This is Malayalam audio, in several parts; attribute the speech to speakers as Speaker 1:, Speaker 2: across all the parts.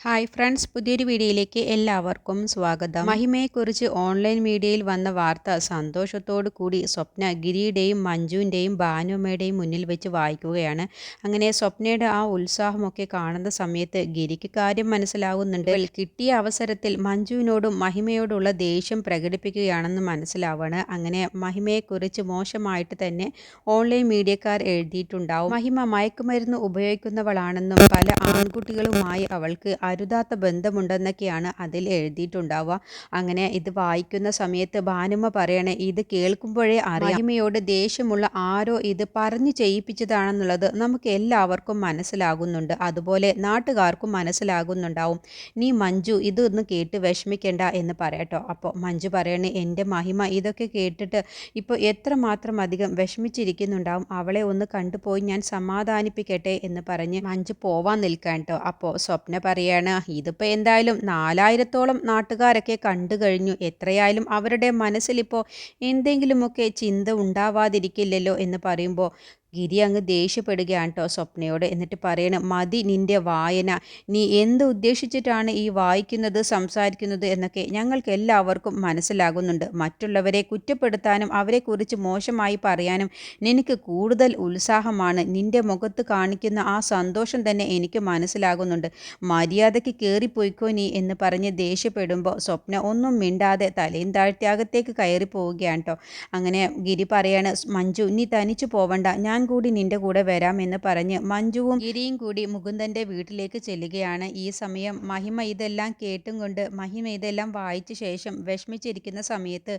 Speaker 1: ഹായ് ഫ്രണ്ട്സ് പുതിയൊരു വീഡിയോയിലേക്ക് എല്ലാവർക്കും സ്വാഗതം. മഹിമയെക്കുറിച്ച് ഓൺലൈൻ മീഡിയയിൽ വന്ന വാർത്ത സന്തോഷത്തോടു കൂടി സ്വപ്ന ഗിരിയുടെയും മഞ്ജുവിന്റെയും ഭാനുമ്മയുടെയും മുന്നിൽ വെച്ച് വായിക്കുകയാണ്. അങ്ങനെ സ്വപ്നയുടെ ആ ഉത്സാഹമൊക്കെ കാണുന്ന സമയത്ത് ഗിരിക്ക് കാര്യം മനസ്സിലാകുന്നുണ്ട് കിട്ടിയ അവസരത്തിൽ മഞ്ജുവിനോടും മഹിമയോടുള്ള ദേഷ്യം പ്രകടിപ്പിക്കുകയാണെന്ന് മനസ്സിലാവാണ്. അങ്ങനെ മഹിമയെക്കുറിച്ച് മോശമായിട്ട് തന്നെ ഓൺലൈൻ മീഡിയക്കാർ എഴുതിയിട്ടുണ്ടാവും. മഹിമ മയക്കുമരുന്ന് ഉപയോഗിക്കുന്നവളാണെന്നും പല ആൺകുട്ടികളുമായി അവൾക്ക് അരുതാത്ത ബന്ധമുണ്ടെന്നൊക്കെയാണ് അതിൽ എഴുതിയിട്ടുണ്ടാവുക. അങ്ങനെ ഇത് വായിക്കുന്ന സമയത്ത് ഭാനുമ്മ പറയണേ ഇത് കേൾക്കുമ്പോഴേ അറിയമ്മയോട് ദേഷ്യമുള്ള ആരോ ഇത് പറഞ്ഞു ചെയ്യിപ്പിച്ചതാണെന്നുള്ളത് നമുക്ക് എല്ലാവർക്കും മനസ്സിലാകുന്നുണ്ട്. അതുപോലെ നാട്ടുകാർക്കും മനസ്സിലാകുന്നുണ്ടാവും. നീ മഞ്ജു ഇതൊന്ന് കേട്ട് വിഷമിക്കേണ്ട എന്ന് പറയട്ടോ. അപ്പോൾ മഞ്ജു പറയണേ എന്റെ മഹിമ ഇതൊക്കെ കേട്ടിട്ട് ഇപ്പോൾ എത്രമാത്രം അധികം വിഷമിച്ചിരിക്കുന്നുണ്ടാവും. അവളെ ഒന്ന് കണ്ടുപോയി ഞാൻ സമാധാനിപ്പിക്കട്ടെ എന്ന് പറഞ്ഞ് മഞ്ജു പോവാൻ നിൽക്കാൻ കേട്ടോ. അപ്പോൾ സ്വപ്ന പറയാണ് പറയാണ്. ഇതിപ്പോൾ എന്തായാലും നാലായിരത്തോളം നാട്ടുകാരൊക്കെ കണ്ടു കഴിഞ്ഞു. എത്രയായാലും അവരുടെ മനസ്സിലിപ്പോൾ എന്തെങ്കിലുമൊക്കെ ചിന്ത ഉണ്ടാവാതിരിക്കില്ലല്ലോ എന്ന് പറയുമ്പോൾ ഗിരി അങ്ങ് ദേഷ്യപ്പെടുകയാണ് കേട്ടോ സ്വപ്നയോട്. എന്നിട്ട് പറയണം മതി നിന്റെ വായന. നീ എന്ത് ഉദ്ദേശിച്ചിട്ടാണ് ഈ വായിക്കുന്നത് സംസാരിക്കുന്നത് എന്നൊക്കെ ഞങ്ങൾക്ക് എല്ലാവർക്കും മനസ്സിലാകുന്നുണ്ട്. മറ്റുള്ളവരെ കുറ്റപ്പെടുത്താനും അവരെക്കുറിച്ച് മോശമായി പറയാനും നിനക്ക് കൂടുതൽ ഉത്സാഹമാണ്. നിന്റെ മുഖത്ത് കാണിക്കുന്ന ആ സന്തോഷം തന്നെ എനിക്ക് മനസ്സിലാകുന്നുണ്ട്. മര്യാദയ്ക്ക് കയറിപ്പോയിക്കോ നീ എന്ന് പറഞ്ഞ് ദേഷ്യപ്പെടുമ്പോൾ സ്വപ്ന ഒന്നും മിണ്ടാതെ തലയും താഴ്ത്തി അകത്തേക്ക് കയറി പോവുകയാണ് കേട്ടോ അങ്ങനെ ഗിരി പറയാണ് മഞ്ജു നീ തനിച്ചു പോവണ്ട. ഞാൻ ഞാൻ കൂടി നിന്റെ കൂടെ വരാമെന്ന് പറഞ്ഞ് മഞ്ജുവും ഗിരിയും കൂടി മുകുന്ദന്റെ വീട്ടിലേക്ക് ചെല്ലുകയാണ്. ഈ സമയം മഹിമ ഇതെല്ലാം കേട്ടും കൊണ്ട് മഹിമ ഇതെല്ലാം വായിച്ച ശേഷം വിഷമിച്ചിരിക്കുന്ന സമയത്ത്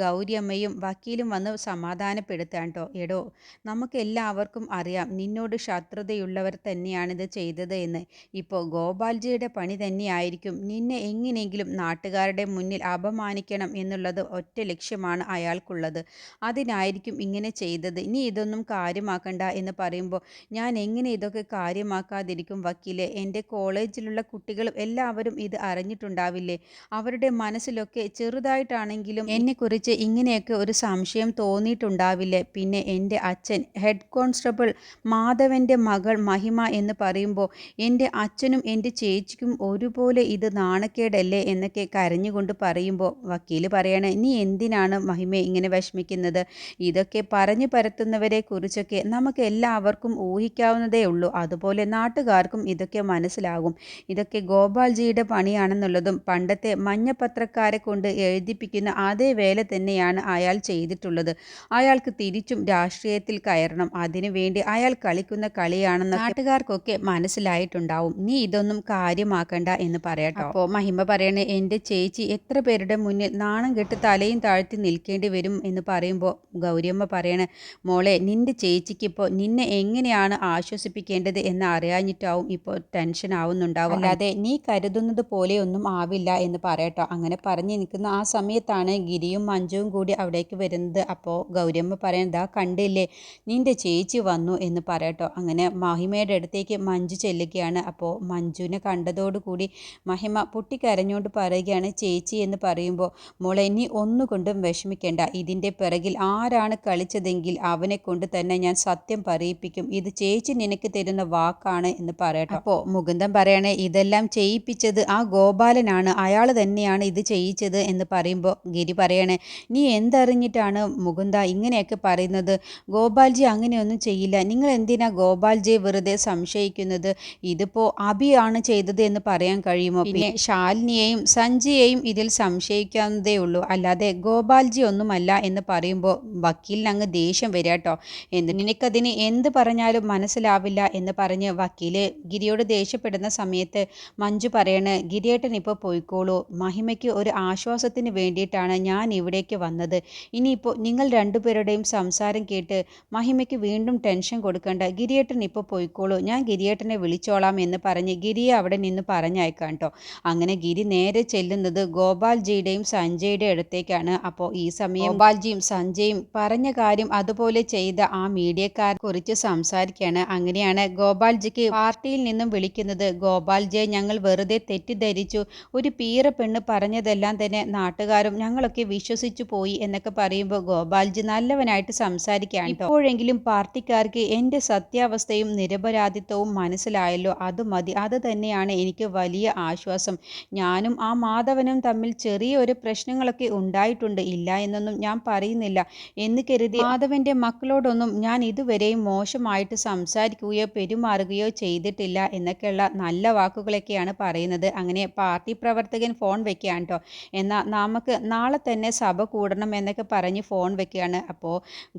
Speaker 1: ഗൗരിയമ്മയും വക്കീലും വന്ന് സമാധാനപ്പെടുത്താൻ എടോ നമുക്ക് എല്ലാവർക്കും അറിയാം നിന്നോട് ശത്രുതയുള്ളവർ തന്നെയാണിത് ചെയ്തത് എന്ന്. ഇപ്പോൾ ഗോപാൽജിയുടെ പണി തന്നെയായിരിക്കും. നിന്നെ എങ്ങനെയെങ്കിലും നാട്ടുകാരുടെ മുന്നിൽ അപമാനിക്കണം എന്നുള്ളത് ഒറ്റ ലക്ഷ്യമാണ് അയാൾക്കുള്ളത്. അതിനായിരിക്കും ഇങ്ങനെ ചെയ്തത്. ഇനി ഇതൊന്നും കാര്യം കാര്യമാക്കണ്ട എന്ന് പറയുമ്പോൾ ഞാൻ എങ്ങനെ ഇതൊക്കെ കാര്യമാക്കാതിരിക്കും വക്കീലെ? എന്റെ കോളേജിലുള്ള കുട്ടികളും എല്ലാവരും ഇത് അറിഞ്ഞിട്ടുണ്ടാവില്ലേ? അവരുടെ മനസ്സിലൊക്കെ ചെറുതായിട്ടാണെങ്കിലും എന്നെക്കുറിച്ച് ഇങ്ങനെയൊക്കെ ഒരു സംശയം തോന്നിയിട്ടുണ്ടാവില്ലേ? പിന്നെ എന്റെ അച്ഛൻ ഹെഡ് കോൺസ്റ്റബിൾ മാധവന്റെ മകൾ മഹിമ എന്ന് പറയുമ്പോൾ എന്റെ അച്ഛനും എന്റെ ചേച്ചിക്കും ഒരുപോലെ ഇത് നാണക്കേടല്ലേ എന്നൊക്കെ കരഞ്ഞുകൊണ്ട് പറയുമ്പോൾ വക്കീൽ പറയണേ നീ എന്തിനാണ് മഹിമ ഇങ്ങനെ വിഷമിക്കുന്നത്? ഇതൊക്കെ പറഞ്ഞു പരത്തുന്നവരെ കുറിച്ചൊക്കെ ഇതൊക്കെ നമുക്ക് എല്ലാവർക്കും ഊഹിക്കാവുന്നതേ ഉള്ളൂ. അതുപോലെ നാട്ടുകാർക്കും ഇതൊക്കെ മനസ്സിലാകും. ഇതൊക്കെ ഗോപാൽജിയുടെ പണിയാണെന്നുള്ളതും പണ്ടത്തെ മഞ്ഞപത്രക്കാരെ കൊണ്ട് എഴുതിപ്പിക്കുന്ന അതേ വേല തന്നെയാണ് അയാൾ ചെയ്തിട്ടുള്ളത്. അയാൾക്ക് തിരിച്ചും രാഷ്ട്രീയത്തിൽ കയറണം. അതിനുവേണ്ടി അയാൾ കളിക്കുന്ന കളിയാണെന്ന് നാട്ടുകാർക്കൊക്കെ മനസ്സിലായിട്ടുണ്ടാവും. നീ ഇതൊന്നും കാര്യമാക്കണ്ട എന്ന് പറയട്ടോ. അപ്പോൾ മഹിമ പറയണേ എന്റെ ചേച്ചി എത്ര പേരുടെ മുന്നിൽ നാണം കെട്ട് തലയും താഴ്ത്തി നിൽക്കേണ്ടി വരും എന്ന് പറയുമ്പോൾ ഗൗരിയമ്മ പറയണേ മോളെ നിന്റെ ചേച്ചി ചേച്ചിക്കിപ്പോൾ നിന്നെ എങ്ങനെയാണ് ആശ്വസിപ്പിക്കേണ്ടത് എന്ന് അറിയാഞ്ഞിട്ടാവും ഇപ്പോൾ ടെൻഷൻ ആവുന്നുണ്ടാവും അല്ലാതെ നീ കരുതുന്നത് പോലെയൊന്നും ആവില്ല എന്ന് പറയട്ടോ. അങ്ങനെ പറഞ്ഞ് നിൽക്കുന്ന ആ സമയത്താണ് ഗിരിയും മഞ്ജുവും കൂടി അവിടേക്ക് വരുന്നത്. അപ്പോൾ ഗൗരിയമ്മ പറയുന്നത് ആ കണ്ടില്ലേ നിന്റെ ചേച്ചി വന്നു എന്ന് പറയട്ടോ. അങ്ങനെ മഹിമയുടെ അടുത്തേക്ക് മഞ്ജു ചെല്ലുകയാണ്. അപ്പോൾ മഞ്ജുവിനെ കണ്ടതോടുകൂടി മഹിമ പൊട്ടിക്കരഞ്ഞുകൊണ്ട് പറയുകയാണ് ചേച്ചി എന്ന് പറയുമ്പോൾ മോളെ നീ ഒന്നുകൊണ്ടും വിഷമിക്കേണ്ട. ഇതിന്റെ പിറകിൽ ആരാണ് കളിച്ചതെങ്കിൽ അവനെ കൊണ്ട് തന്നെ ഞാൻ സത്യം പറയിപ്പിക്കും. ഇത് ചേച്ചി നിനക്ക് തരുന്ന വാക്കാണ് എന്ന് പറയട്ടെ. അപ്പോൾ മുകുന്ദൻ പറയണേ ഇതെല്ലാം ചെയ്യിപ്പിച്ചത് ആ ഗോപാലനാണ്. അയാൾ തന്നെയാണ് ഇത് ചെയ്യിച്ചത് എന്ന് പറയുമ്പോൾ ഗിരി പറയണേ നീ എന്തറിഞ്ഞിട്ടാണ് മുകുന്ദ ഇങ്ങനെയൊക്കെ പറയുന്നത്? ഗോപാൽജി അങ്ങനെയൊന്നും ചെയ്യില്ല. നിങ്ങൾ എന്തിനാ ഗോപാൽജിയെ വെറുതെ സംശയിക്കുന്നത്? ഇതിപ്പോൾ അബിയാണ് ചെയ്തത് എന്ന് പറയാൻ കഴിയുമോ? പിന്നെ ശാലിനിയെയും സഞ്ജിയെയും ഇതിൽ സംശയിക്കാവുന്നതേ ഉള്ളൂ. അല്ലാതെ ഗോപാൽജി ഒന്നുമല്ല എന്ന് പറയുമ്പോൾ വക്കീലിന് അങ്ങ് ദേഷ്യം വരാട്ടോ. എന്ന് എന്നിട്ട് നിനക്കതിന് എന്ത് പറഞ്ഞാലും മനസ്സിലാവില്ല എന്ന് പറഞ്ഞ് വക്കീൽ ഗിരിയോട് ദേഷ്യപ്പെടുന്ന സമയത്ത് മഞ്ജു പറയണ് ഗിരിയേട്ടൻ ഇപ്പോൾ പോയിക്കോളൂ. മഹിമയ്ക്ക് ഒരു ആശ്വാസത്തിന് വേണ്ടിയിട്ടാണ് ഞാൻ ഇവിടേക്ക് വന്നത്. ഇനിയിപ്പോൾ നിങ്ങൾ രണ്ടുപേരുടെയും സംസാരം കേട്ട് മഹിമയ്ക്ക് വീണ്ടും ടെൻഷൻ കൊടുക്കേണ്ട. ഗിരിയേട്ടൻ ഇപ്പോൾ പോയിക്കോളൂ. ഞാൻ ഗിരിയേട്ടനെ വിളിച്ചോളാം എന്ന് പറഞ്ഞ് ഗിരിയെ അവിടെ നിന്ന് പറഞ്ഞയക്കാം കേട്ടോ. അങ്ങനെ ഗിരി നേരെ ചെല്ലുന്നത് ഗോപാൽജിയുടെയും സഞ്ജയുടെ അടുത്തേക്കാണ്. അപ്പോൾ ഈ സമയം ഗോപാൽജിയും സഞ്ജയും പറഞ്ഞ കാര്യം അതുപോലെ ചെയ്ത ആ മീഡിയ മീഡിയക്കാരെ കുറിച്ച് സംസാരിക്കുകയാണ്. അങ്ങനെയാണ് ഗോപാൽജിക്ക് പാർട്ടിയിൽ നിന്നും വിളിക്കുന്നത്. ഗോപാൽജിയെ ഞങ്ങൾ വെറുതെ തെറ്റിദ്ധരിച്ചു. ഒരു പീറ പെണ്ണ് പറഞ്ഞതെല്ലാം തന്നെ നാട്ടുകാരും ഞങ്ങളൊക്കെ വിശ്വസിച്ചു പോയി എന്നൊക്കെ പറയുമ്പോൾ ഗോപാൽജി നല്ലവനായിട്ട് സംസാരിക്കുകയാണ് ഇപ്പോഴെങ്കിലും പാർട്ടിക്കാർക്ക് എന്റെ സത്യാവസ്ഥയും നിരപരാധിത്വവും മനസ്സിലായല്ലോ. അത് മതി. അത് തന്നെയാണ് എനിക്ക് വലിയ ആശ്വാസം. ഞാനും ആ മാധവനും തമ്മിൽ ചെറിയൊരു പ്രശ്നങ്ങളൊക്കെ ഉണ്ടായിട്ടുണ്ട്. ഇല്ല എന്നൊന്നും ഞാൻ പറയുന്നില്ല. എന്ന് കരുതി മാധവന്റെ മക്കളോടൊന്നും ഞാൻ ഇതുവരെയും മോശമായിട്ട് സംസാരിക്കുകയോ പെരുമാറുകയോ ചെയ്തിട്ടില്ല എന്നൊക്കെയുള്ള നല്ല വാക്കുകളൊക്കെയാണ് പറയുന്നത്. അങ്ങനെ പാർട്ടി പ്രവർത്തകൻ ഫോൺ വെക്കുകയാണ് കേട്ടോ എന്നാൽ നമുക്ക് നാളെ തന്നെ സഭ കൂടണം എന്നൊക്കെ പറഞ്ഞ് ഫോൺ വെക്കുകയാണ്. അപ്പോൾ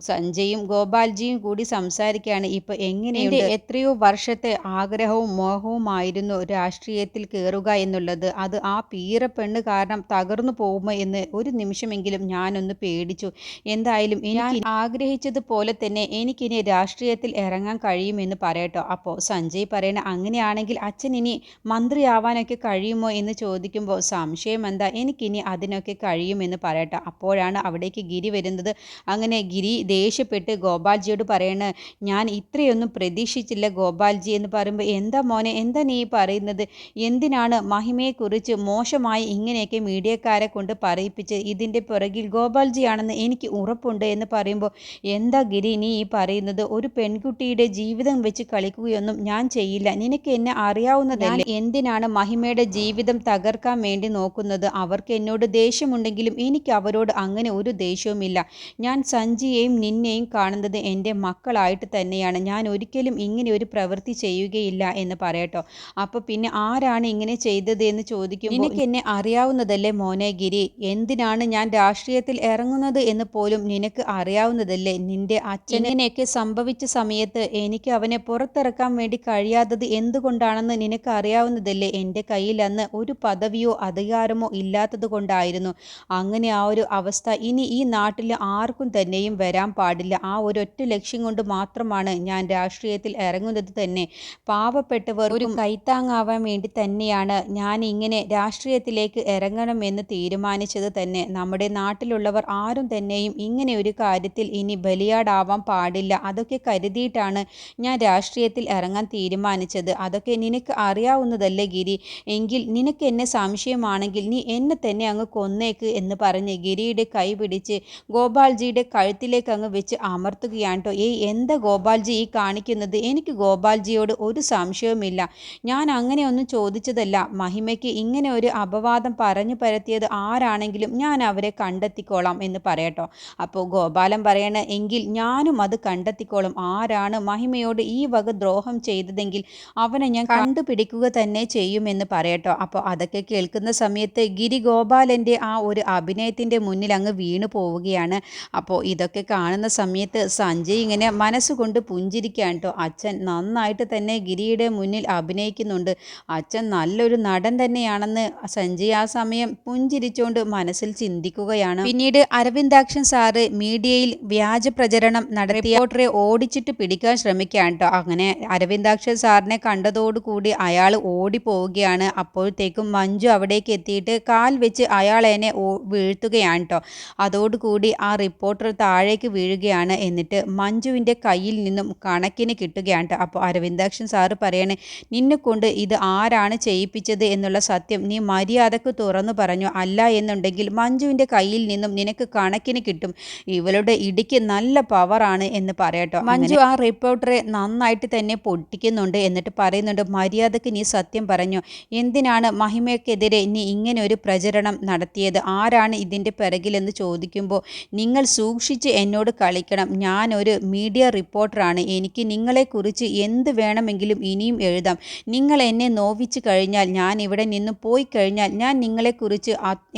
Speaker 1: സഞ്ജയും ഗോപാൽജിയും കൂടി സംസാരിക്കുകയാണ്. ഇപ്പോൾ എങ്ങനെയുണ്ട്? എത്രയോ വർഷത്തെ ആഗ്രഹവും മോഹവുമായിരുന്നു രാഷ്ട്രീയത്തിൽ കയറുക എന്നുള്ളത്. അത് ആ പീറ പെണ്ണ് കാരണം തകർന്നു പോകുമോ എന്ന് ഒരു നിമിഷമെങ്കിലും ഞാനൊന്ന് പേടിച്ചു. എന്തായാലും ഞാൻ ആഗ്രഹിച്ചതുപോലെ തന്നെ എനിക്കിനി രാഷ്ട്രീയത്തിൽ ഇറങ്ങാൻ കഴിയുമെന്ന് പറയട്ടോ. അപ്പോൾ സഞ്ജയ് പറയണ അങ്ങനെയാണെങ്കിൽ അച്ഛൻ ഇനി മന്ത്രിയാവാനൊക്കെ കഴിയുമോ എന്ന് ചോദിക്കുമ്പോൾ സംശയം എന്താ? എനിക്കിനി അതിനൊക്കെ കഴിയുമെന്ന് പറയട്ടോ. അപ്പോഴാണ് അവിടേക്ക് ഗിരി വരുന്നത്. അങ്ങനെ ഗിരി ദേഷ്യപ്പെട്ട് ഗോപാൽജിയോട് പറയണ ഞാൻ ഇത്രയൊന്നും പ്രതീക്ഷിച്ചില്ല ഗോപാൽജി എന്ന് പറയുമ്പോൾ എന്താ മോനെ എന്താ നീ പറയുന്നത്? എന്തിനാണ് മഹിമയെക്കുറിച്ച് മോശമായി ഇങ്ങനെയൊക്കെ മീഡിയക്കാരെ കൊണ്ട് പറയിപ്പിച്ച് ഇതിന്റെ പുറകിൽ ഗോപാൽജിയാണെന്ന് എനിക്ക് ഉറപ്പുണ്ട് എന്ന് പറയുമ്പോൾ എന്താ ഗിരി നീ ഈ പറയുന്നത് ഒരു പെൺകുട്ടിയുടെ ജീവിതം വെച്ച് കളിക്കുകയൊന്നും ഞാൻ ചെയ്യില്ല. നിനക്ക് എന്നെ അറിയാവുന്നതല്ലേ? എന്തിനാണ് മഹിമയുടെ ജീവിതം തകർക്കാൻ വേണ്ടി നോക്കുന്നത്? അവർക്ക് എന്നോട് ദേഷ്യമുണ്ടെങ്കിലും എനിക്ക് അവരോട് അങ്ങനെ ഒരു ദേഷ്യവുമില്ല. ഞാൻ സഞ്ജിയെയും നിന്നെയും കാണുന്നത് എന്റെ മക്കളായിട്ട് തന്നെയാണ്. ഞാൻ ഒരിക്കലും ഇങ്ങനെ ഒരു പ്രവൃത്തി ചെയ്യുകയില്ല എന്ന് പറയട്ടോ. അപ്പോൾ പിന്നെ ആരാണ് ഇങ്ങനെ ചെയ്തത് എന്ന് ചോദിക്കും നിനക്ക് എന്നെ അറിയാവുന്നതല്ലേ മോനെ ഗിരി? എന്തിനാണ് ഞാൻ രാഷ്ട്രീയത്തിൽ ഇറങ്ങുന്നത് എന്ന് പോലും നിനക്ക് അറിയാവുന്നതല്ലേ? നിന്റെ അച്ഛനെയൊക്കെ സംഭവിച്ച സമയത്ത് എനിക്ക് അവനെ പുറത്തിറക്കാൻ വേണ്ടി കഴിയാത്തത് എന്തുകൊണ്ടാണെന്ന് നിനക്ക് അറിയാവുന്നതല്ലേ? എന്റെ കയ്യിൽ അന്ന് ഒരു പദവിയോ അധികാരമോ ഇല്ലാത്തത് കൊണ്ടായിരുന്നു. അങ്ങനെ ആ ഒരു അവസ്ഥ ഇനി ഈ നാട്ടിൽ ആർക്കും തന്നെയും വരാൻ പാടില്ല. ആ ഒരൊറ്റ ലക്ഷ്യം കൊണ്ട് മാത്രമാണ് ഞാൻ രാഷ്ട്രീയത്തിൽ ഇറങ്ങുന്നത് തന്നെ. പാവപ്പെട്ടവർ ഒരു കൈത്താങ്ങാവാൻ വേണ്ടി തന്നെയാണ് ഞാൻ ഇങ്ങനെ രാഷ്ട്രീയത്തിലേക്ക് ഇറങ്ങണമെന്ന് തീരുമാനിച്ചത് തന്നെ. നമ്മുടെ നാട്ടിലുള്ളവർ ആരും തന്നെയും ഇങ്ങനെ ഒരു കാര്യത്തിൽ ഇനി ബലിയാടാവാൻ പാടില്ല. അതൊക്കെ കരുതിയിട്ടാണ് ഞാൻ രാഷ്ട്രീയത്തിൽ ഇറങ്ങാൻ തീരുമാനിച്ചത്. അതൊക്കെ നിനക്ക് അറിയാവുന്നതല്ലേ ഗിരി? എങ്കിൽ നിനക്ക് എന്നെ സംശയമാണെങ്കിൽ നീ എന്നെ തന്നെ അങ്ങ് കൊന്നേക്ക് എന്ന് പറഞ്ഞ് ഗിരിയുടെ കൈ പിടിച്ച് ഗോപാൽജിയുടെ കഴുത്തിലേക്ക് അങ്ങ് വെച്ച് അമർത്തുകയാണ് കേട്ടോ ഏയ് എന്താ ഗോപാൽജി ഈ കാണിക്കുന്നത്? എനിക്ക് ഗോപാൽജിയോട് ഒരു സംശയവുമില്ല. ഞാൻ അങ്ങനെ ഒന്നും ചോദിച്ചതല്ല. മഹിമയ്ക്ക് ഇങ്ങനെ ഒരു അപവാദം പറഞ്ഞു പരത്തിയത് ആരാണെങ്കിലും ഞാൻ അവരെ കണ്ടെത്തിക്കോളാം എന്ന് പറയട്ടോ അപ്പോൾ ഗോപാലൻ പറയണ എങ്കിൽ ഞാനും അത് കണ്ടെത്തിക്കോളും. ആരാണ് മഹിമയോട് ഈ വക ദ്രോഹം ചെയ്തതെങ്കിൽ അവനെ ഞാൻ കണ്ടുപിടിക്കുക തന്നെ ചെയ്യുമെന്ന് പറയട്ടോ. അപ്പോൾ അതൊക്കെ കേൾക്കുന്ന സമയത്ത് ഗിരി ഗോപാലന്റെ ആ ഒരു അഭിനയത്തിന്റെ മുന്നിൽ അങ്ങ് വീണു പോവുകയാണ്. അപ്പോൾ ഇതൊക്കെ കാണുന്ന സമയത്ത് സഞ്ജയ് ഇങ്ങനെ മനസ്സുകൊണ്ട് പുഞ്ചിരിക്കുകയാണ് കേട്ടോ. അച്ഛൻ നന്നായിട്ട് തന്നെ ഗിരിയുടെ മുന്നിൽ അഭിനയിക്കുന്നുണ്ട്. അച്ഛൻ നല്ലൊരു നടൻ തന്നെയാണെന്ന് സഞ്ജയ് ആ സമയം പുഞ്ചിരിച്ചുകൊണ്ട് മനസ്സിൽ ചിന്തിക്കുകയാണ്. പിന്നീട് അരവിന്ദാക്ഷൻ സാറ് മീഡിയയിൽ വ്യാജ പ്രചരണം നടത്തിയ വോട്ടറെ ഓടിച്ചിട്ട് പിടിക്കാൻ ശ്രമിക്കുകയാണ് കേട്ടോ. അങ്ങനെ അരവിന്ദാക്ഷൻ സാറിനെ കണ്ടതോടുകൂടി അയാൾ ഓടി പോവുകയാണ് അപ്പോഴത്തേക്കും മഞ്ജു അവിടേക്ക് എത്തിയിട്ട് കാൽ വെച്ച് അയാൾ എന്നെ വീഴ്ത്തുകയാണ് കേട്ടോ. അതോടുകൂടി ആ റിപ്പോർട്ടർ താഴേക്ക് വീഴുകയാണ്. എന്നിട്ട് മഞ്ജുവിന്റെ കയ്യിൽ നിന്നും കണക്കിന് കിട്ടുകയാണ് കേട്ടോ. അപ്പോൾ അരവിന്ദാക്ഷൻ സാറ് പറയണേ നിന്നെ കൊണ്ട് ഇത് ആരാണ് ചെയ്യിപ്പിച്ചത് എന്നുള്ള സത്യം നീ മര്യാദയ്ക്ക് തുറന്നു പറഞ്ഞു. അല്ല എന്നുണ്ടെങ്കിൽ മഞ്ജുവിന്റെ കയ്യിൽ നിന്നും നിനക്ക് കണക്കിന് കിട്ടും. ഇവളുടെ ഇടിക്ക് നല്ല പവറാണ് എന്ന് പറയട്ടോ. മഞ്ജു ആ റിപ്പോർട്ടറെ നന്നായിട്ട് തന്നെ പൊട്ടിക്കുന്നുണ്ട് എന്നിട്ട് പറയുന്നുണ്ട് മര്യാദയ്ക്ക് നീ സത്യം പറഞ്ഞു. എന്തിനാണ് മഹിമയ്ക്കെതിരെ നീ ഇങ്ങനെ ഒരു പ്രചരണം നടത്തിയത്? ആരാണ് ഇതിന്റെ പിറകിലെന്ന് ചോദിക്കുമ്പോൾ നിങ്ങൾ സൂക്ഷിച്ച് എന്നോട് കളിക്കണം. ഞാനൊരു മീഡിയ റിപ്പോർട്ടറാണ് എനിക്ക് നിങ്ങളെക്കുറിച്ച് എന്ത് വേണമെങ്കിലും ഇനിയും എഴുതാം. നിങ്ങൾ എന്നെ നോവിച്ച് കഴിഞ്ഞാൽ ഞാൻ ഇവിടെ നിന്ന് പോയി കഴിഞ്ഞാൽ ഞാൻ നിങ്ങളെക്കുറിച്ച്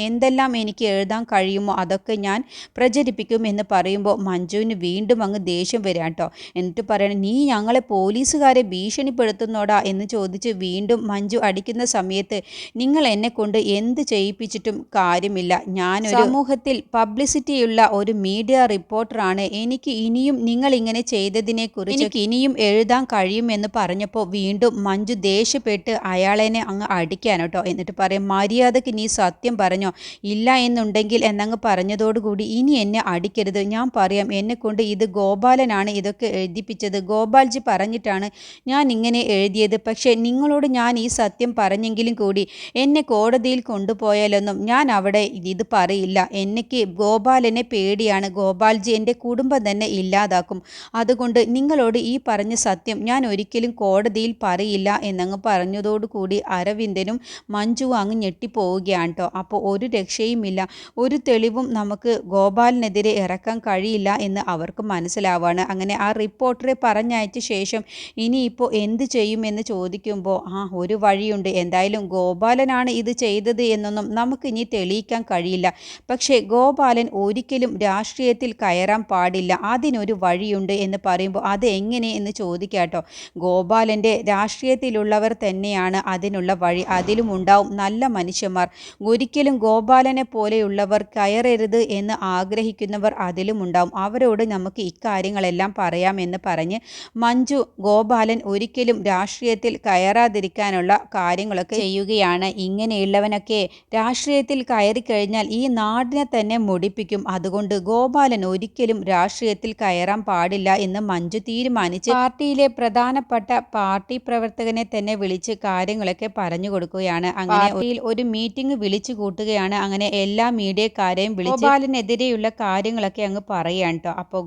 Speaker 1: എന്തെല്ലാം എനിക്ക് എഴുതാൻ കഴിയുമോ അതൊക്കെ ഞാൻ പ്രചരിപ്പിക്കും എന്ന് പറയുമ്പോൾ മഞ്ജുവിന് വീണ്ടും അങ്ങ് ദേഷ്യം വരാം കേട്ടോ. എന്നിട്ട് പറയണം നീ ഞങ്ങളെ പോലീസുകാരെ ഭീഷണിപ്പെടുത്തുന്നോടാ? എന്ന് ചോദിച്ച് വീണ്ടും മഞ്ജു അടിക്കുന്ന സമയത്ത് നിങ്ങൾ എന്നെ കൊണ്ട് എന്ത് ചെയ്യിപ്പിച്ചിട്ടും കാര്യമില്ല. ഞാൻ സമൂഹത്തിൽ പബ്ലിസിറ്റിയുള്ള ഒരു മീഡിയ റിപ്പോർട്ടറാണ്. എനിക്ക് ഇനിയും നിങ്ങൾ ഇങ്ങനെ ചെയ്തതിനെ കുറിച്ച് എനിക്ക് ഇനിയും എഴുതാൻ കഴിയുമെന്ന് പറഞ്ഞപ്പോൾ വീണ്ടും മഞ്ജു ദേഷ്യപ്പെട്ട് അയാളെന്നെ അങ്ങ് അടിക്കാൻ കേട്ടോ. എന്നിട്ട് പറയും മര്യാദയ്ക്ക് നീ സത്യം പറഞ്ഞോ. ഇല്ല എന്നുണ്ടെങ്കിൽ എന്നങ്ങ് പറഞ്ഞതോടുകൂടി ഇനി എന്നെ അടിക്കരുത്. ഞാൻ പറയാം എന്നെ കൊണ്ട് ഇത് ഗോപ ഗോപാലനാണ് ഇതൊക്കെ എഴുതിപ്പിച്ചത്. ഗോപാൽജി പറഞ്ഞിട്ടാണ് ഞാൻ ഇങ്ങനെ എഴുതിയത്. പക്ഷേ നിങ്ങളോട് ഞാൻ ഈ സത്യം പറഞ്ഞെങ്കിലും കൂടി എന്നെ കോടതിയിൽ കൊണ്ടുപോയാലൊന്നും ഞാൻ അവിടെ ഇത് പറയില്ല. എനിക്ക് ഗോപാലനെ പേടിയാണ്. ഗോപാൽജി എന്റെ കുടുംബം തന്നെ ഇല്ലാതാക്കും. അതുകൊണ്ട് നിങ്ങളോട് ഈ പറഞ്ഞ സത്യം ഞാൻ ഒരിക്കലും കോടതിയിൽ പറയില്ല എന്നങ്ങ് പറഞ്ഞതോടുകൂടി അരവിന്ദനും മഞ്ജു അങ്ങ് ഞെട്ടിപ്പോവുകയാണ് കേട്ടോ. അപ്പോൾ ഒരു രക്ഷയുമില്ല. ഒരു തെളിവും നമുക്ക് ഗോപാലിനെതിരെ ഇറക്കാൻ കഴിയില്ല എന്ന് അവർക്ക് മനസ്സിലാവാണ്. അങ്ങനെ ആ റിപ്പോർട്ടറെ പറഞ്ഞയച്ച ശേഷം ഇനിയിപ്പോൾ എന്ത് ചെയ്യുമെന്ന് ചോദിക്കുമ്പോൾ ആ ഒരു വഴിയുണ്ട്. എന്തായാലും ഗോപാലനാണ് ഇത് ചെയ്തത് എന്നൊന്നും നമുക്കിനി തെളിയിക്കാൻ കഴിയില്ല. പക്ഷേ ഗോപാലൻ ഒരിക്കലും രാഷ്ട്രീയത്തിൽ കയറാൻ പാടില്ല. അതിനൊരു വഴിയുണ്ട് എന്ന് പറയുമ്പോൾ അത് എങ്ങനെ എന്ന് ചോദിക്കാട്ടോ ഗോപാലന്റെ രാഷ്ട്രീയത്തിലുള്ളവർ തന്നെയാണ് അതിനുള്ള വഴി. അതിലും ഉണ്ടാവും നല്ല മനുഷ്യന്മാർ. ഒരിക്കലും ഗോപാലനെ പോലെയുള്ളവർ കയറരുത് എന്ന് ആഗ്രഹിക്കുന്നവർ അതിലും ഉണ്ടാവും. അവരോട് നമുക്ക് ഇക്കാര്യങ്ങളെല്ലാം പറയാമെന്ന് പറഞ്ഞ് മഞ്ജു ഗോപാലൻ ഒരിക്കലും രാഷ്ട്രീയത്തിൽ കയറാതിരിക്കാനുള്ള കാര്യങ്ങളൊക്കെ ചെയ്യുകയാണ്. ഇങ്ങനെയുള്ളവനൊക്കെ രാഷ്ട്രീയത്തിൽ കയറി കഴിഞ്ഞാൽ ഈ നാടിനെ തന്നെ മുടിപ്പിക്കും. അതുകൊണ്ട് ഗോപാലൻ ഒരിക്കലും രാഷ്ട്രീയത്തിൽ കയറാൻ പാടില്ല എന്ന് മഞ്ജു തീരുമാനിച്ച് പാർട്ടിയിലെ പ്രധാനപ്പെട്ട പാർട്ടി പ്രവർത്തകനെ തന്നെ വിളിച്ച് കാര്യങ്ങളൊക്കെ പറഞ്ഞു കൊടുക്കുകയാണ്. അങ്ങനെ ഒരു മീറ്റിംഗ് വിളിച്ചു കൂട്ടുകയാണ്. അങ്ങനെ എല്ലാ മീഡിയക്കാരെയും വിളിച്ച് ഗോപാലനെതിരെയുള്ള കാര്യങ്ങളൊക്കെ അങ്ങ് പറയുകയാണ് കേട്ടോ അപ്പോൾ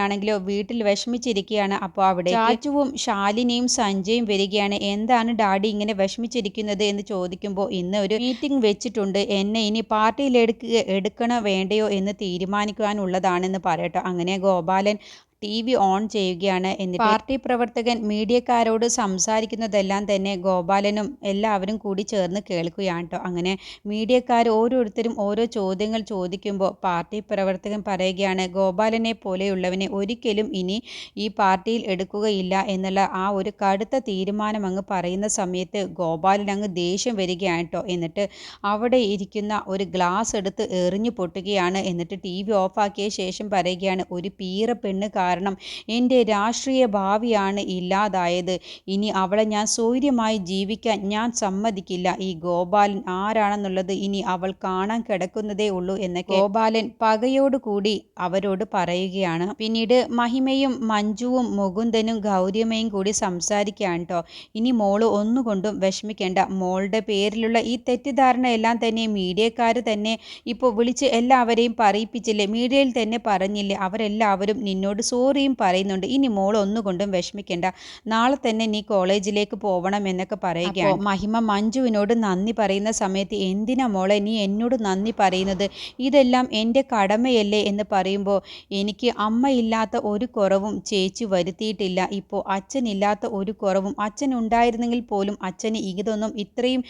Speaker 1: ഗോപാലനാണെങ്കിലോ വീട്ടിൽ വിഷമിച്ചിരിക്കുകയാണ്. അപ്പോൾ അവിടെ ചാച്ചുവും ശാലിനിയും സഞ്ജയും വരികയാണ്. എന്താണ് ഡാഡി ഇങ്ങനെ വിഷമിച്ചിരിക്കുന്നത്? എന്ന് ചോദിക്കുമ്പോൾ ഇന്ന് ഒരു മീറ്റിംഗ് വെച്ചിട്ടുണ്ട്. എന്നെ ഇനി പാർട്ടിയിൽ എടുക്കുക എടുക്കണോ വേണ്ടയോ എന്ന് തീരുമാനിക്കുവാനുള്ളതാണെന്ന് പറയട്ടോ. അങ്ങനെ ഗോപാലൻ ടി വി ഓൺ ചെയ്യുകയാണ്. എന്നിട്ട് പാർട്ടി പ്രവർത്തകൻ മീഡിയക്കാരോട് സംസാരിക്കുന്നതെല്ലാം തന്നെ ഗോപാലനും എല്ലാവരും കൂടി ചേർന്ന് കേൾക്കുകയാണ് കേട്ടോ അങ്ങനെ മീഡിയക്കാർ ഓരോരുത്തരും ഓരോ ചോദ്യങ്ങൾ ചോദിക്കുമ്പോൾ പാർട്ടി പ്രവർത്തകൻ പറയുകയാണ് ഗോപാലനെ പോലെയുള്ളവനെ ഒരിക്കലും ഇനി ഈ പാർട്ടിയിൽ എടുക്കുകയില്ല എന്നുള്ള ആ ഒരു കടുത്ത തീരുമാനം അങ്ങ് പറയുന്ന സമയത്ത് ഗോപാലൻ അങ്ങ് ദേഷ്യം വരികയാണ് കേട്ടോ എന്നിട്ട് അവിടെ ഇരിക്കുന്ന ഒരു ഗ്ലാസ് എടുത്ത് എറിഞ്ഞു പൊട്ടുകയാണ്. എന്നിട്ട് ടി വി ഓഫാക്കിയ ശേഷം പറയുകയാണ് ഒരു പീറ പെണ്ണ് കാരണം എന്റെ രാഷ്ട്രീയ ഭാവിയാണ് ഇല്ലാതായത്. ഇനി അവളെ ഞാൻ സൗര്യമായി ജീവിക്കാൻ ഞാൻ സമ്മതിക്കില്ല. ഈ ഗോപാലൻ ആരാണെന്നുള്ളത് ഇനി അവൾ കാണാൻ കിടക്കുന്നതേ ഉള്ളൂ എന്ന് ഗോപാലൻ പകയോടുകൂടി അവരോട് പറയുകയാണ്. പിന്നീട് മഹിമയും മഞ്ജുവും മുകുന്ദനും ഗൗരിയമ്മയും കൂടി സംസാരിക്കുകയാണ് കേട്ടോ ഇനി മോൾ ഒന്നുകൊണ്ടും വിഷമിക്കേണ്ട. മോളുടെ പേരിലുള്ള ഈ തെറ്റിദ്ധാരണ എല്ലാം തന്നെ മീഡിയക്കാർ തന്നെ ഇപ്പോൾ വിളിച്ച് എല്ലാവരെയും പറയിപ്പിച്ചില്ലേ? മീഡിയയിൽ തന്നെ പറഞ്ഞില്ലേ? അവരെല്ലാവരും നിന്നോട് സോറിയും പറയുന്നുണ്ട് ഇനി മോൾ ഒന്നുകൊണ്ടും വിഷമിക്കേണ്ട. നാളെ തന്നെ നീ കോളേജിലേക്ക് പോകണം എന്നൊക്കെ പറയുകയാണ്. മഹിമ മഞ്ജുവിനോട് നന്ദി പറയുന്ന സമയത്ത് എന്തിനാ മോളെ നീ എന്നോട് നന്ദി പറയുന്നത്? ഇതെല്ലാം എന്റെ കടമയല്ലേ? എന്ന് പറയുമ്പോൾ എനിക്ക് അമ്മയില്ലാത്ത ഒരു കുറവും ചേച്ചി വരുത്തിയിട്ടില്ല. ഇപ്പോൾ അച്ഛനില്ലാത്ത ഒരു കുറവും. അച്ഛൻ ഉണ്ടായിരുന്നെങ്കിൽ പോലും അച്ഛന് ഇതൊന്നും ഇത്രയും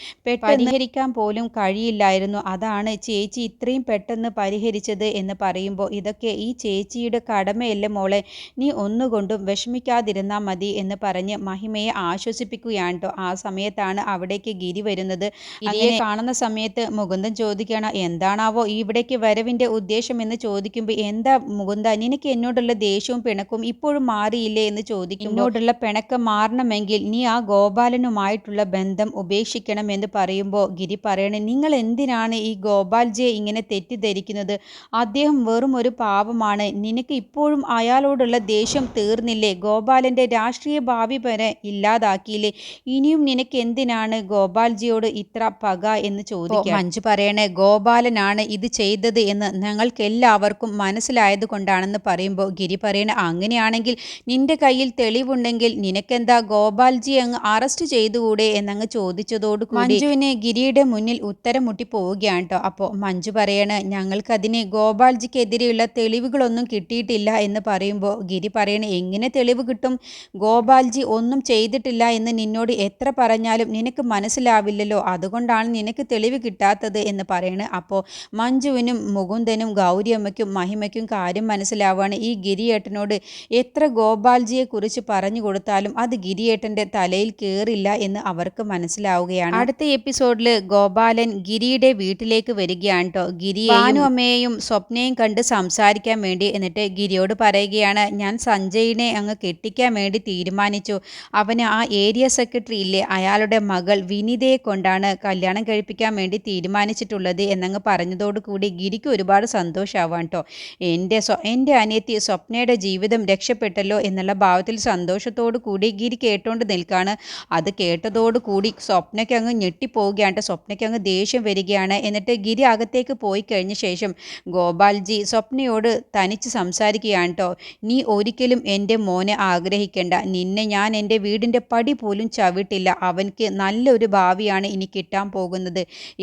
Speaker 1: പരിഹരിക്കാൻ പോലും കഴിയില്ലായിരുന്നു. അതാണ് ചേച്ചി ഇത്രയും പെട്ടെന്ന് പരിഹരിച്ചത് എന്ന് പറയുമ്പോൾ ഇതൊക്കെ ഈ ചേച്ചിയുടെ കടമയല്ലേ മോളെ? നീ ഒന്നുകൊണ്ടും വിഷമിക്കാതിരുന്നാൽ മതി എന്ന് പറഞ്ഞ് മഹിമയെ ആശ്വസിപ്പിക്കുകയാണ് കേട്ടോ ആ സമയത്താണ് അവിടേക്ക് ഗിരി വരുന്നത്. ഗിരിയെ കാണുന്ന സമയത്ത് മുകുന്ദൻ ചോദിക്കണം എന്താണാവോ ഇവിടേക്ക് വരവിന്റെ ഉദ്ദേശം? എന്ന് ചോദിക്കുമ്പോൾ എന്താ മുകുന്ദ നിനക്ക് എന്നോടുള്ള ദേഷ്യവും പിണക്കും ഇപ്പോഴും മാറിയില്ലേ? എന്ന് ചോദിക്കും എന്നോടുള്ള പിണക്കം മാറണമെങ്കിൽ നീ ആ ഗോപാലനുമായിട്ടുള്ള ബന്ധം ഉപേക്ഷിക്കണം എന്ന് പറയുമ്പോൾ ഗിരി പറയണേ നിങ്ങൾ എന്തിനാണ് ഈ ഗോപാൽജിയെ ഇങ്ങനെ തെറ്റിദ്ധരിക്കുന്നത്? അദ്ദേഹം വെറും ഒരു പാപമാണ് നിനക്ക് ഇപ്പോഴും അയാളോടുള്ള ദേഷ്യം തീർന്നില്ലേ? ഗോപാലന്റെ രാഷ്ട്രീയ ഭാവി വരെ ഇല്ലാതാക്കിയില്ലേ? ഇനിയും നിനക്ക് എന്തിനാണ് ഗോപാൽജിയോട് ഇത്ര പക എന്ന് ചോദിക്കും മഞ്ജു പറയണേ ഗോപാലനാണ് ഇത് ചെയ്തത് എന്ന് ഞങ്ങൾക്ക് എല്ലാവർക്കും മനസ്സിലായത് കൊണ്ടാണെന്ന് പറയുമ്പോൾ ഗിരി പറയണേ അങ്ങനെയാണെങ്കിൽ നിന്റെ കയ്യിൽ തെളിവുണ്ടെങ്കിൽ നിനക്കെന്താ ഗോപാൽജി അങ്ങ് അറസ്റ്റ് ചെയ്തുകൂടെ എന്നങ്ങ് ചോദിച്ചതോട് മഞ്ജുവിനെ ഗിരിയുടെ മുന്നിൽ ഉത്തരം മുട്ടി പോവുകയാണ് കേട്ടോ അപ്പോൾ മഞ്ജു പറയണ ഞങ്ങൾക്കതിന് ഗോപാൽജിക്കെതിരെയുള്ള തെളിവുകളൊന്നും കിട്ടിയിട്ടില്ല എന്ന് പറയുമ്പോൾ ഗിരി പറയണ എങ്ങനെ തെളിവ് കിട്ടും? ഗോപാൽജി ഒന്നും ചെയ്തിട്ടില്ല എന്ന് നിന്നോട് എത്ര പറഞ്ഞാലും നിനക്ക് മനസ്സിലാവില്ലല്ലോ. അതുകൊണ്ടാണ് നിനക്ക് തെളിവ് കിട്ടാത്തത് എന്ന് പറയണ. അപ്പോൾ മഞ്ജുവിനും മുകുന്ദനും ഗൗരിയമ്മയ്ക്കും മഹിമയ്ക്കും കാര്യം മനസ്സിലാവുകയാണ് ഈ ഗിരിയേട്ടനോട് എത്ര ഗോപാൽജിയെ കുറിച്ച് പറഞ്ഞു കൊടുത്താലും അത് ഗിരിയേട്ടന്റെ തലയിൽ കയറില്ല എന്ന് അവർക്ക് മനസ്സിലാവുകയാണ്. അടുത്ത എപ്പിസോഡിൽ ഗോപാലൻ ഗിരിയുടെ വീട്ടിലേക്ക് വരികയാണ് കേട്ടോ. ഗിരി അമ്മയെയും സ്വപ്നയും കണ്ട് സംസാരിക്കാൻ വേണ്ടി എന്നിട്ട് ഗിരിയോട് പറയുകയാണ്. പറയുകയാണ് ഞാൻ സഞ്ജയിനെ അങ്ങ് കെട്ടിക്കാൻ വേണ്ടി തീരുമാനിച്ചു. അവന് ആ ഏരിയ സെക്രട്ടറി ഇല്ലേ? അയാളുടെ മകൾ വിനിതയെ കൊണ്ടാണ് കല്യാണം കഴിപ്പിക്കാൻ വേണ്ടി തീരുമാനിച്ചിട്ടുള്ളത് എന്നങ്ങ് പറഞ്ഞതോടുകൂടി ഗിരിക്ക് ഒരുപാട് സന്തോഷമാവാൻ കേട്ടോ എന്റെ സ്വ എന്റെ അനിയത്തി സ്വപ്നയുടെ ജീവിതം രക്ഷപ്പെട്ടല്ലോ എന്നുള്ള ഭാവത്തിൽ സന്തോഷത്തോടു കൂടി ഗിരി കേട്ടോണ്ട് നിൽക്കുകയാണ് അത് കേട്ടതോടുകൂടി സ്വപ്നയ്ക്ക് അങ്ങ് ഞെട്ടിപ്പോവുകയാണ് സ്വപ്നയ്ക്ക് അങ്ങ് ദേഷ്യം വരികയാണ്. എന്നിട്ട് ഗിരി അകത്തേക്ക് പോയി കഴിഞ്ഞ ശേഷം ഗോപാൽജി സ്വപ്നയോട് തനിച്ച് സംസാരിക്കുകയാണ് കേട്ടോ നീ ഒരിക്കലും എന്റെ മോനെ ആഗ്രഹിക്കേണ്ട. നിന്നെ ഞാൻ എന്റെ വീടിന്റെ പടി പോലും ചവിട്ടില്ല. അവൻക്ക് നല്ലൊരു ഭാവിയാണ് ഇനി കിട്ടാൻ പോകുന്നത്.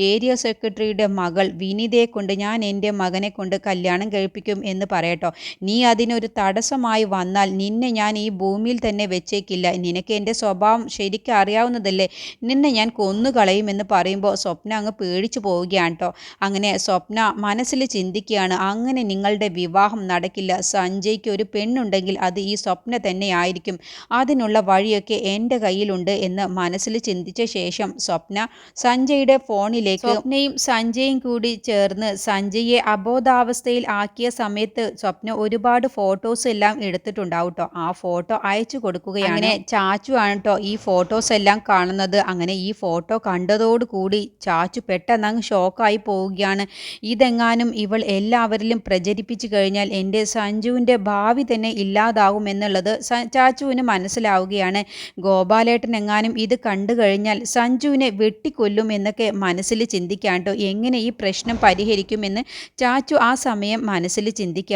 Speaker 1: ഏരിയ സെക്രട്ടറിയുടെ മകൾ വിനിതയെ കൊണ്ട് ഞാൻ എന്റെ മകനെ കൊണ്ട് കല്യാണം കഴിപ്പിക്കും എന്ന് പറയട്ടോ. നീ അതിനൊരു തടസ്സമായി വന്നാൽ നിന്നെ ഞാൻ ഈ ഭൂമിയിൽ തന്നെ വെച്ചേക്കില്ല. നിനക്ക് എന്റെ സ്വഭാവം ശരിക്കും അറിയാവുന്നതല്ലേ? നിന്നെ ഞാൻ കൊന്നുകളയുമെന്ന് പറയുമ്പോൾ സ്വപ്ന അങ്ങ് പേടിച്ചു പോവുകയാണ് കേട്ടോ അങ്ങനെ സ്വപ്ന മനസ്സിൽ ചിന്തിക്കുകയാണ്. അങ്ങനെ നിങ്ങളുടെ വിവാഹം നടക്കില്ല. സഞ്ജയ്ക്ക് ഒരു പെണ്ണുണ്ടെങ്കിൽ അത് ഈ സ്വപ്ന തന്നെയായിരിക്കും. അതിനുള്ള വഴിയൊക്കെ എന്റെ കയ്യിലുണ്ട് എന്ന് മനസ്സിൽ ചിന്തിച്ച ശേഷം സ്വപ്ന സഞ്ജയുടെ ഫോണിലേക്ക് സ്വപ്നയും സഞ്ജയും കൂടി ചേർന്ന് സഞ്ജയെ അബോധാവസ്ഥയിൽ ആക്കിയ സമയത്ത് സ്വപ്ന ഒരുപാട് ഫോട്ടോസ് എല്ലാം എടുത്തിട്ടുണ്ടാവും കേട്ടോ ആ ഫോട്ടോ അയച്ചു കൊടുക്കുകയാണ്. അങ്ങനെ ചാച്ചു ആണ് കേട്ടോ ഈ ഫോട്ടോസ് എല്ലാം കാണുന്നത്. അങ്ങനെ ഈ ഫോട്ടോ കണ്ടതോടുകൂടി ചാച്ചു പെട്ടെന്ന് അങ്ങ് ഷോക്കായി പോവുകയാണ്. ഇതെങ്ങാനും ഇവൾ എല്ലാവരിലും പ്രചരിപ്പിച്ചു കഴിഞ്ഞാൽ എന്റെ സഞ്ജുവിന്റെ ഭാവി തന്നെ ഇല്ലാതാവും എന്നുള്ളത് ചാച്ചുവിന് മനസ്സിലാവുകയാണ്. ഗോപാലേട്ടൻ എങ്ങാനും ഇത് കണ്ടു കഴിഞ്ഞാൽ സഞ്ജുവിനെ വെട്ടിക്കൊല്ലും എന്നൊക്കെ മനസ്സിൽ ചിന്തിക്കാണ്ടോ? എങ്ങനെ ഈ പ്രശ്നം പരിഹരിക്കുമെന്ന് ചാച്ചു ആ സമയം മനസ്സിൽ ചിന്തിക്കുക